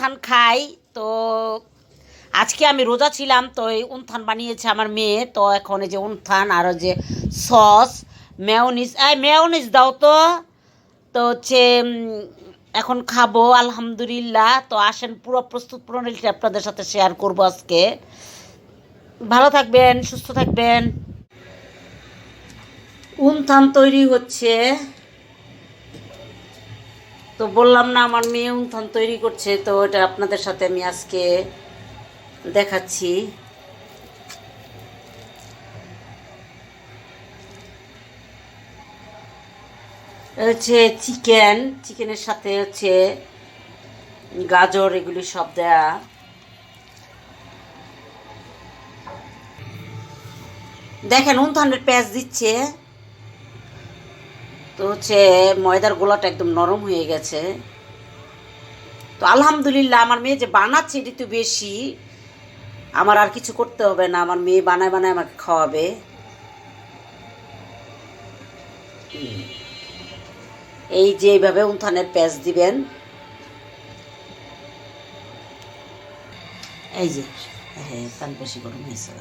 উনথান খাই, তো আজকে আমি রোজা ছিলাম, তো এই উনথান বানিয়েছে আমার মেয়ে, তো এখন এই যে উনথান আর যে সস মেয়নিস এই মেয়নিস দাও তো তো হচ্ছে এখন খাব, আলহামদুলিল্লাহ, তো আসেন পুরো প্রস্তুত প্রণালীটা আপনাদের সাথে শেয়ার করব আজকে। ভালো থাকবেন, সুস্থ থাকবেন। উনথান তৈরি হচ্ছে। তো বললাম না, আমার মেয়ে উনথান তৈরি করছে, তো এটা আপনাদের সাথে আমি আজকে দেখাচ্ছি। হচ্ছে চিকেন, চিকেনের সাথে হচ্ছে গাজর, এগুলি সব দেয়া। দেখেন উনথানের পেঁয়াজ দিচ্ছে। তো হচ্ছে ময়দার গোলাটা একদম নরম হয়ে গেছে। তো আলহামদুলিল্লাহ আমার মেয়ে যে বানাচ্ছে এটি তো বেশি, আমার আর কিছু করতে হবে না, আমার মেয়ে বানায় বানায় আমাকে খাওয়াবে। এই যে এইভাবে উত্থানের প্যাঁচ দিবেন। এই যে হ্যাঁ বেশি গরম হয়েছে।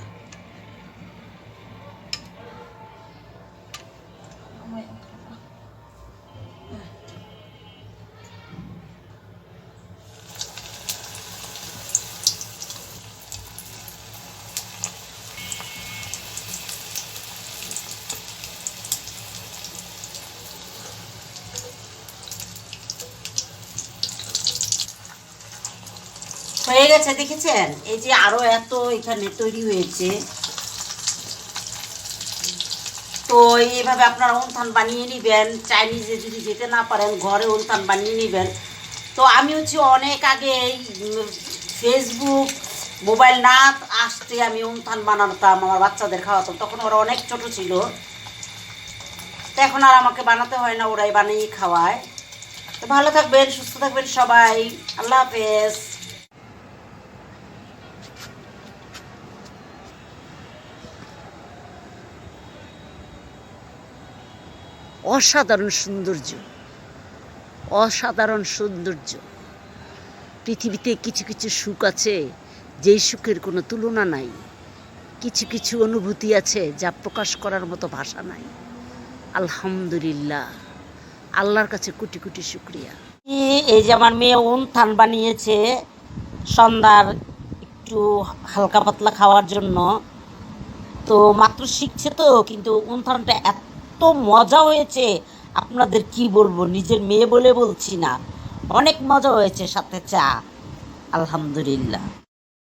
হয়ে গেছে, দেখেছেন? এই যে আরও এত এখানে তৈরি হয়েছে। তো এইভাবে আপনারা উনথান বানিয়ে নেবেন। চাইনিজে যদি যেতে না পারেন, ঘরে উনথান বানিয়ে নেবেন। তো আমি হচ্ছে অনেক আগে ফেসবুক মোবাইল না আসতে আমি উনথান বানাতাম, আমার বাচ্চাদের খাওয়াতাম। তখন ওরা অনেক ছোট ছিল। তো এখন আর আমাকে বানাতে হয় না, ওরাই বানিয়ে খাওয়ায়। তো ভালো থাকবেন, সুস্থ থাকবেন সবাই। আল্লাহ হাফেজ। অসাধারণ সৌন্দর্য অসাধারণ সৌন্দর্য। পৃথিবীতে কিছু কিছু সুখ আছে, যেই সুখের কোনো তুলনা নাই। কিছু কিছু অনুভূতি আছে, যা প্রকাশ করার মতো ভাষা নাই। আলহামদুলিল্লাহ, আল্লাহর কাছে কোটি কোটি শুক্রিয়া। এই যে আমার মেয়ে উনথান বানিয়েছে, সন্ধ্যার একটু হালকা পাতলা খাওয়ার জন্য। তো মাত্র শিখছে তো, কিন্তু উনথানটা এত মজা হয়েছে। আপনাদের কি বলব? নিজের মেয়ে বলে বলছি না। অনেক মজা হয়েছে সাথে চা। আলহামদুলিল্লাহ।